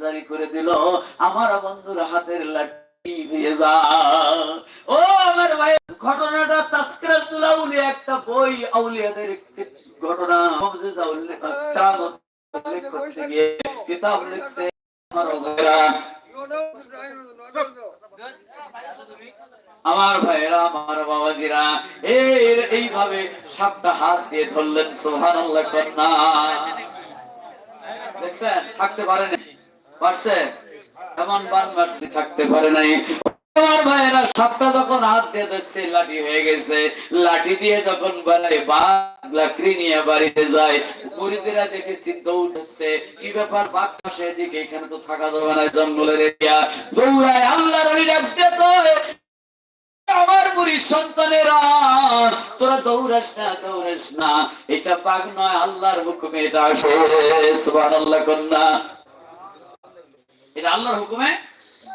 জারি করে দিল, আমার বন্ধুর হাতের লাঠি যা। ও আমার ভাই ঘটনাটা তাস্করাতুল আউলিয়া, একটা বই আউলিয়াদের ঘটনা। কিতাব লিখছে আমার ভাইরা আমার বাবাজিরা এই এইভাবে সাতটা হাত দিয়ে ধরলেন সোহান কন্যা। দেখছেন? থাকতে পারে নাই পারছে? এমন বান মারছি থাকতে পারে নাই। আমার ভাইয়েরা যাবে না জঙ্গলের সন্তানেরা তোরা দৌড়াস না দৌড়াস না। এটা পাক নয়, আল্লাহর হুকুমে এটা আসে। কন্যা। এটা আল্লাহর হুকুমে?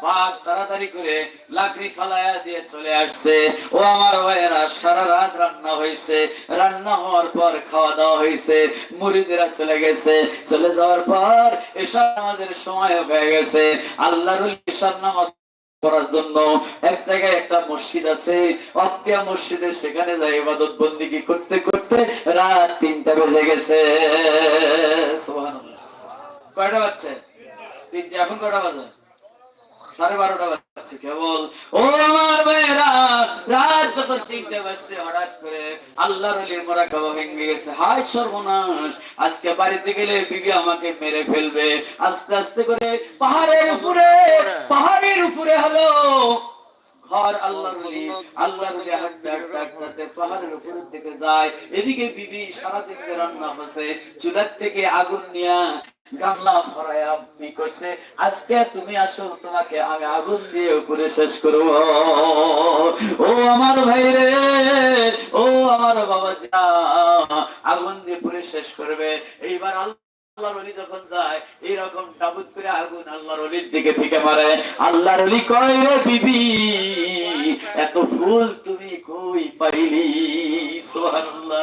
বাঘ তাড়াতাড়ি করে লাকড়ি ফালায়া দিয়ে চলে আসছে। ও আমার ভাইয়েরা, সারা রাত রান্না হয়েছে রান্না হওয়ার পর খাওয়া দাওয়া হয়েছে মুড়িদেরা চলে গেছে। চলে যাওয়ার পর এসব আমাদের সময় হয়ে গেছে। নামাজ করার জন্য এক জায়গায় একটা মসজিদ আছে। অত্তিয়া মসজিদে সেখানে যাই ইবাদত বন্দিগি করতে করতে রাত তিনটা বেজে গেছে। কয়টা তিনটে এখন কটা বাজে? সাড়ে বারোটা বাজছে, কেবল। ও আমার রাত যত হঠাৎ করে আল্লাহর অলির মোরা খাওয়া ভেঙে গেছে। হায় সর্বনাশ, আজকে বাড়িতে গেলে বিবি আমাকে মেরে ফেলবে। আস্তে আস্তে করে পাহাড়ের উপরে পাহাড়ের উপরে হলো। আল্লাহর ওলি আল্লাহর ওলি পাহাড়ের যায়। এদিকে বিবি রান্না থেকে আগুন গামলা ভরায়া করছে, আজকে তুমি আসো, তোমাকে আমি আগুন দিয়ে উপরে শেষ করব। ও আমার ভাই রে ও আমার বাবা যা, আগুন দিয়ে পুরে শেষ করবে। এইবার আল্লাহ আল্লাহর অলি যখন যায়, এইরকম ডাবুত করে আগুন আল্লাহর অলির দিকে থেকে মারে। আল্লাহর অলি কয় রে বিবি, এত ফুল তুমি কই পাইলি? সুবহানাল্লাহ।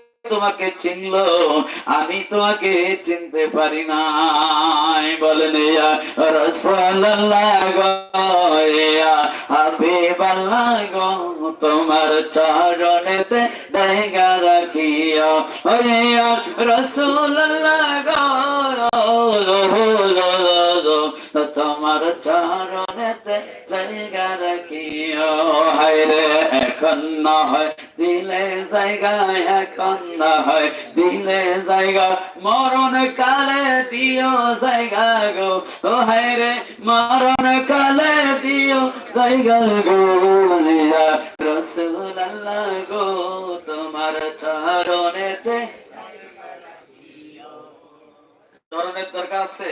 তোমাকে চিনল আমি তোমাকে চিনতে পারি না বলেন তোমার চরণেতে জায়গা রাখিও। ও গো তোমার চরণেতে জায়গা রাখিও। হায় রে, এখন না হয়, দিলে জায়গা, এখন না হয়, দিলে জায়গা, মরণ কালে দিও জায়গা গো। ও হায় রে, মরণ কালে দিও জায়গা গো। রসুল আল্লাহ গো, তোমার চরণেতে চরণের দরকার আছে?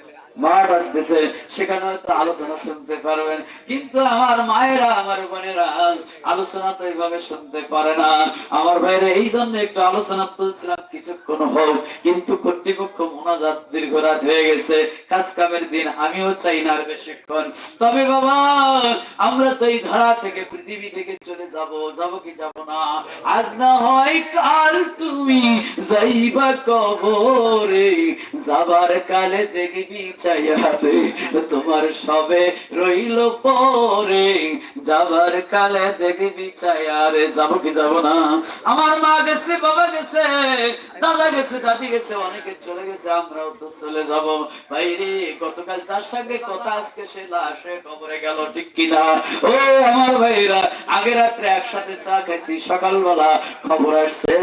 মাঠ আসতেছে, সেখানে হয়তো আলোচনা শুনতে পারবেন। কিন্তু আমার মায়েরা, আমার বোনেরা আলোচনা তো এইভাবে শুনতে পারে না। আমার ভাইরা এই জন্য একটু আলোচনা তুলছিলাম, কিছুক্ষণ হোক। কিন্তু কর্তৃপক্ষ মোনাজাত দীর্ঘ রাত হয়ে গেছে। কাজ কামের দিন, আমিও চাই না আর বেশিক্ষণ। তবে বাবা, আমরা তো এই ধারা থেকে, পৃথিবী থেকে চলে যাব। যাব কি যাব না? আজ না হয় কাল তুমি যাইবা কবরে। যাবার কালে দেখবি চাইয়ারে তোমার সবে রইল পরে। যাবার কালে দেখবি চাইয়ারে যাব কি যাব না। আমার মা গেছে, বাবা গেছে, দাদা গেছে, দাদি গেছে, অনেকে চলে গেছে, আমরাও তো চলে যাব। ভাই রে গতকাল যার সঙ্গে কথা, আজকে সে লাশে কবরে গেল ঠিক কিনা। ও আমার ভাইরা আগে রাত্রে একসাথে চা খাইছি, সকালবেলা খবর আসছে,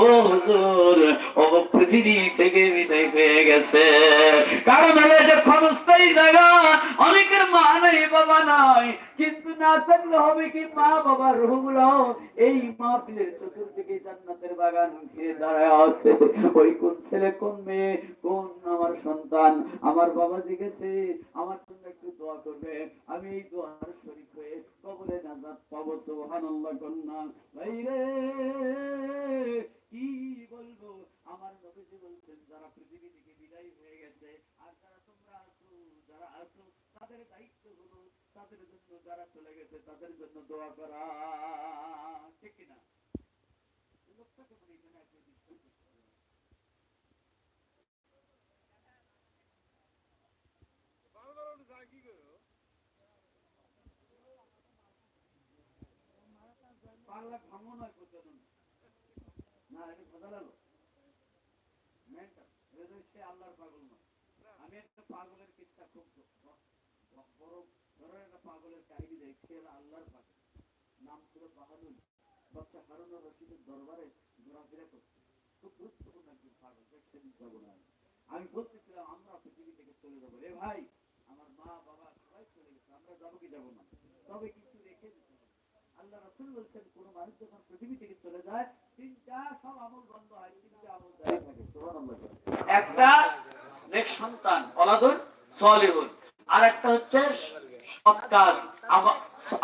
ও হুজুর ও পৃথিবী থেকে বিদায় হয়ে গেছে। কারণ হলো ক্ষণস্থায়ী জায়গা, অনেকের মা নাই, বাবা নাই। কিন্তু না থাকলে হবে কি মা এই মাহফিলের চতুর্দিকে জান্নাতের বাগান ঘিরে দাঁড়ায় আছে। ওই কোন ছেলে, কোন মেয়ে, কোন আমার সন্তান? আমার বাবা জিজ্ঞেসে, আমার জন্য একটু দোয়া করবে। আমি এই দোয়ার শরীক হয়ে কবলে নাজাত পাবো কন্যা। কি বলব? আমার নবীজি বলছেন, যারা পৃথিবী থেকে বিদায় হয়ে গেছে আর যারা তোমরা আছো তাদের দায়িত্ব হলো তাদের জন্য যারা চলে গেছে তাদের জন্য দোয়া করা। ঠিক কিনা লোকটাকে মানে এখানে একটা বিষয় করতে হবে। পাগলা ভাঙো নয় প্রচলন। না এটা কথা লাগল মেন্টাল সে আল্লাহর পাগল নয় আমি বলতেছিলাম আমরা পৃথিবী থেকে চলে যাব। রে ভাই, আমার মা, বাবা সবাই চলে গেছে, আমরা যাব কি যাব না? তবে কিছু রেখে দিতে হবে। আল্লাহ রাসূল বলছেন, কোন মানুষ যখন পৃথিবী থেকে চলে যায়, তিনটা সব আমল বন্ধ হয়, তিনটা আমল জারি থাকে। একটা নেক সন্তান অলাদুর সলিহুন। আর একটা হচ্ছে সৎ কাজ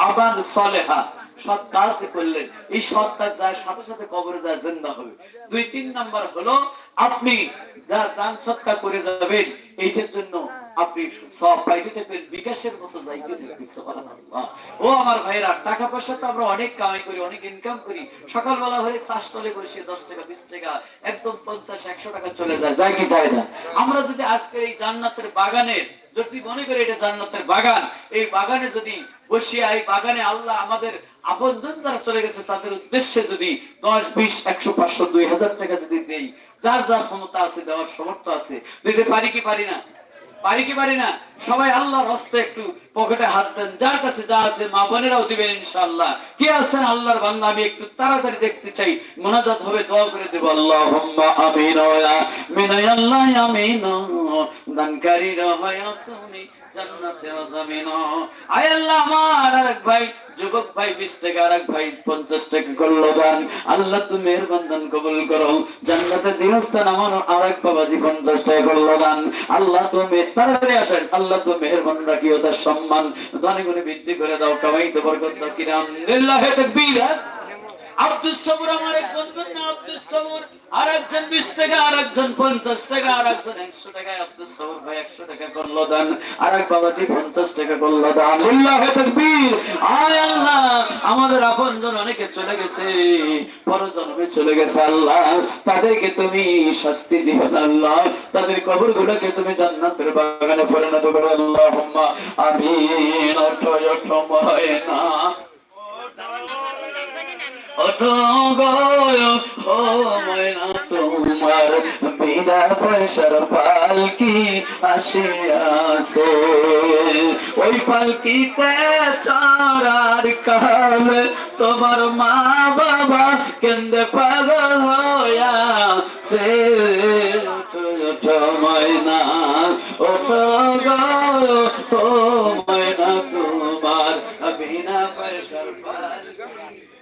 আবাদ সলেহা, সৎ কাজ করলেন। এই সৎ কাজ যায় সাথে সাথে কবরে যায় জিন্দা হবে। দুই, তিন নাম্বার হলো আপনি যার দান সৎকার করে যাবেন, এইটার জন্য আপনি সব পাইতে থাকবেন বিকাশের মতো যাইতে থাকবেন। ও আমার ভাইরা টাকা পয়সা তো আমরা অনেক কামাই করি, অনেক ইনকাম করি। সকালবেলা হলে চাষ তলে বসে দশ টাকা, বিশ টাকা, একদম পঞ্চাশ, একশো টাকা চলে যায় যায় কি যায় না? আমরা যদি আজকে এই জান্নাতের বাগানের যদি মনে করি এটা জান্নাতের বাগান, এই বাগানে যদি বসিয়া এই বাগানে আল্লাহ আমাদের আপনজন যারা চলে গেছে, তাদের উদ্দেশ্যে যদি দশ, বিশ, একশো, পাঁচশো, দুই হাজার টাকা যদি দেই, যার যার ক্ষমতা আছে, দেওয়ার সমর্থ আছে, দিতে পারি কি পারি না? পারি কি পারি না? সবাই আল্লাহর হস্তে একটু পকেটে হাত দেন। যার কাছে যা আছে মা বোনেরাও দিবেন ইনশাআল্লাহ। কি আছেন আল্লাহর বান্দা? আমি একটু তাড়াতাড়ি দেখতে চাই। মোনাজাত হবে, দোয়া করে দেব। আল্লাহ আমিন আমিন দানকারী রহয় তুমি আল্লাহ আমার আরেক ভাই, যুবক ভাই 20 টাকা আরেক ভাই 50 টাকা করল দান আল্লাহ তুমি মেহেরবান দান কবুল করো। জান্নাতে দিনস্থান আমার আরেক বাবাজি 50 টাকা করল দান আল্লাহ তার সম্মান। ধনী গুণে বৃদ্ধি করে দাও, কামাইতে বরকত দাও, কিরাম? আব্দুল সবুর আমার আব্দুল সবুর আর একজন বিশ টাকা আর একজন পঞ্চাশ টাকা আর একজন একশো টাকা আব্দুল সবুর ভাই একশো টাকা করল দান আর এক বাবাজি পঞ্চাশ টাকা করল দান। তাকবীর আয় আল্লাহ, আমাদের আপনজন অনেকে চলে গেছে, পরজন্মে চলে গেছে আল্লাহ। তাদেরকে তুমি শাস্তি দিও না আল্লাহ। তাদের কবর গুলোকে তুমি জান্নাতের বাগানে পরিণত করো আল্লাহ আমিন। ও ময়না। তোমার বিনা পয়সার পালকি আসিয়াছে ওই পালকিতে চড়ার কাল তোমার মা বাবা কেন্দ্রে পাগল হইয়া সে ময়না তোমার বিনা পয়সার পালকি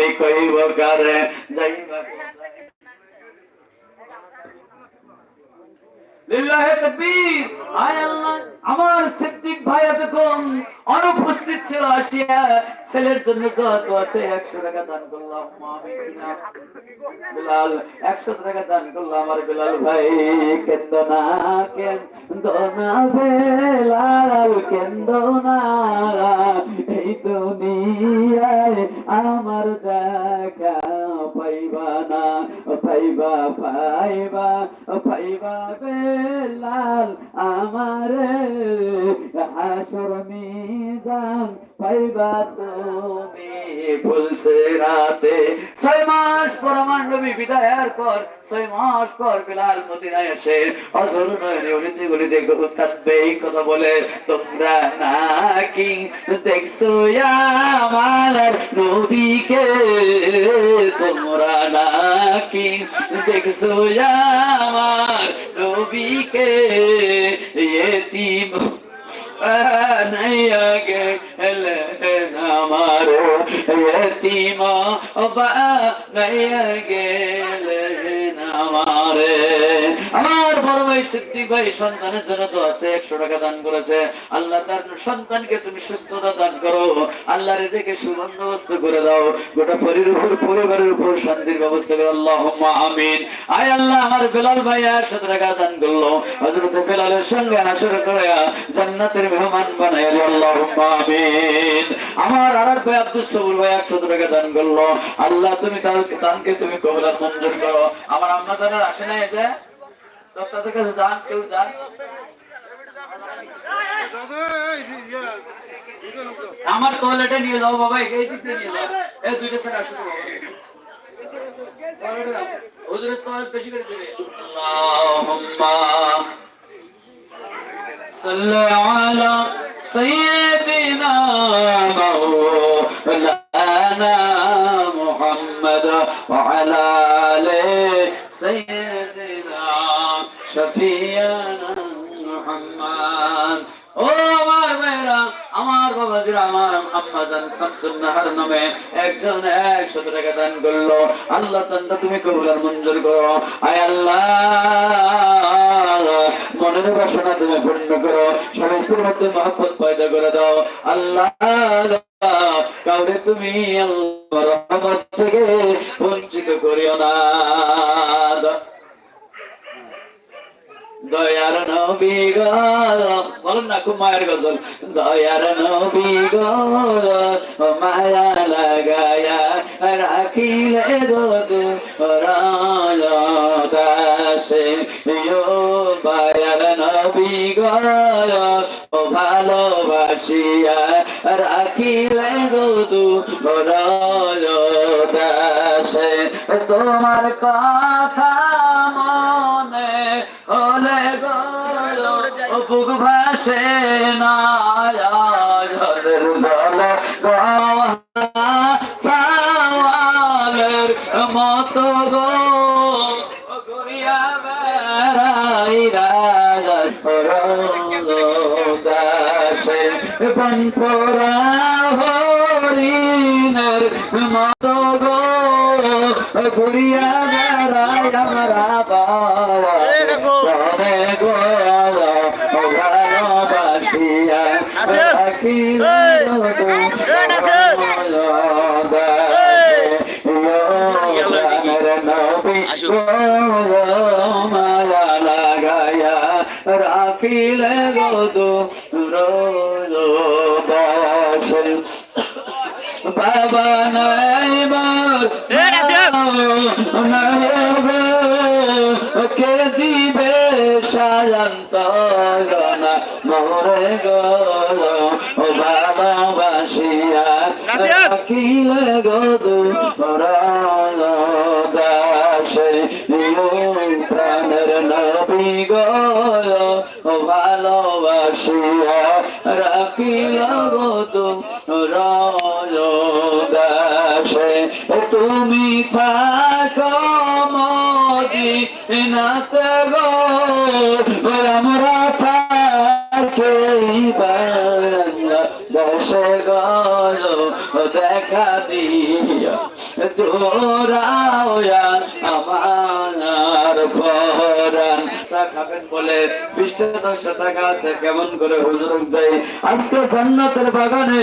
আমি কইব কারে যাইবা? লিল্লাহে তাকবীর আয় আল্লাহ আমার সিদ্দিক ভাই এতক্ষণ অনুপস্থিত ছিল আসিয়া, ছেলের জন্য যত আছে একশো টাকা দান করলাম একশো টাকা দান করল আমার বিলাল ভাই। কেন্দ না কেন্দ না, বেলাল কেন্দ না। এই দুনিয়ায় আমার দেখা পাইবা না, পাইবা পাইবা পাইবা বেলাল আমার হাসর মিজান পাইবা তুমি ভুলছে রাতে। ছয় মাস পর আমার বিদায়ের পর, ছয় মাস পর বিলাল মদিনায় এসে অজর নয়নে উলিতে গুলিতে কাঁদবে। এই কথা বলে তোমরা নাকি দেখছ আমার নবীকে? তোমরা নাকি দেখছ আমার নবীকে? এতিম বানাইয়া وضع علي ভাই, সন্তানের জন্য তো আছে, একশো টাকা দান করেছে। আল্লাহ তার সন্তানকে তুমি সুস্থতা দান করো। আল্লাহ রেজেকে সুবন্দোবস্ত করে দাও। গোটা উপর, পরিবারের উপর শান্তির ব্যবস্থা করে আল্লাহ আমিন। আয় আল্লাহ, আমার বেলাল ভাই একশো টাকা দান করল। বেলালের সঙ্গে হাসর করে জান্নাতের মেহমান বানাই আল্লাহ আমিন। আমার আর ভাই আব্দুল সবুর ভাই একশো টাকা দান করল। আল্লাহ তুমি তার দানকে তুমি কবলার মঞ্জুর করো। আমার আম্মা জানার আসে না এটা তাদের কাছে যান, কেউ যান। আমার টয়লেটে নিয়ে যাও বাবা, এই দিক দিয়ে নিয়ে যাও। এই দুইটা সেটা শুরু হুজুরের টয়লেট বেশি করে দিবে। আল্লাহুম্মা সাল্লি আলা সাইয়্যিদিনা তুমি আল্লাহ, মনের বাসনা তুমি পূর্ণ করো। স্বামী মধ্যে মহব্বত পয়দা করে দাও। আল্লাহ, কাউরে তুমি থেকে বঞ্চিত করিও না। দয়ার নবী গো। বলুন না, খুব মায়ের গজল। দয়ার নবী গো মায়া লাগায়া রাখিলে গো ইয়ো দয়ার নবী গো ভালোবাসিয়া রাখিলে গো তু রাজদাসে তোমার কথা বুক ভাসে না জলের জলে সাওয়ালের মতো গো। ঘুরিয়া বেড়াই রাজে হরিণের ঘুরিয়া বেড়াই আমরা বাবা গো। ভালোবাসিয়া রাখিল মালা লাগায়া রাখিল গো রোবাসে বাবা নাই কে দিবে সায়ন্ত গনা মোরে গো ও ভালোবাসিয়া। রাখিলে গো দু দাসে প্রাণের নবী গো ও ভালোবাসিয়া। রাখিল গো দু দাসে তুমি থাকো মদি নাতে গো। আমরা থাকে দশে গো। দেখা দিয়া জোরাওয়া আমার ভরান খাবেন বলে বিশটা টাকা আছে কেমন করে হুজুর দেয় আজকে জান্নাতের বাগানে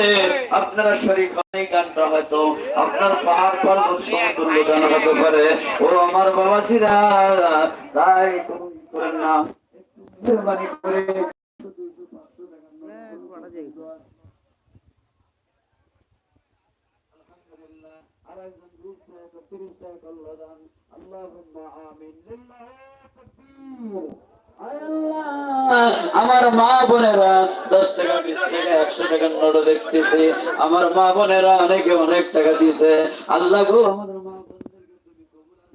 আপনারা শরীর এই গানটা হয়তো আপনার পাহাড় পর্বত সমতুল্য গান হতে পারে। ও আমার বাবাজিরা তাই করেন না মেহরবানি করে আর একজন বিশ টাকা তিরিশ টাকা করল দান আমার মা বোনেরা দশ টাকা বিশ টাকা একশো টাকার নোট দেখতেছি। আমার মা বোনেরা অনেকে অনেক টাকা দিয়েছে। আল্লাহ গো আমাদের মা বোনদেরকে তুমি কবুল আর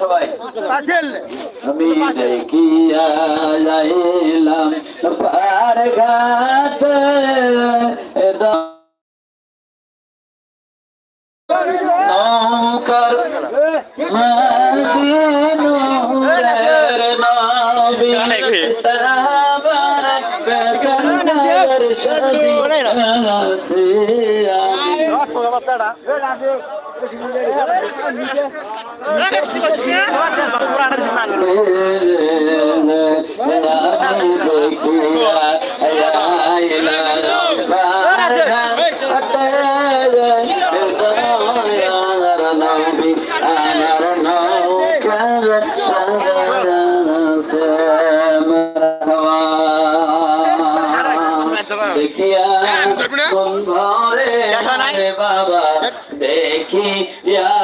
সবাই। পাশে এলে। আমি দেখিয়া যাইলাম পার ঘাট নৌকার মাসিনুরের নবী। সাহাবার পেছনের সাজি আসিয়া দেখিয়া ঘরে বাবা দেখিয়া মন ভরে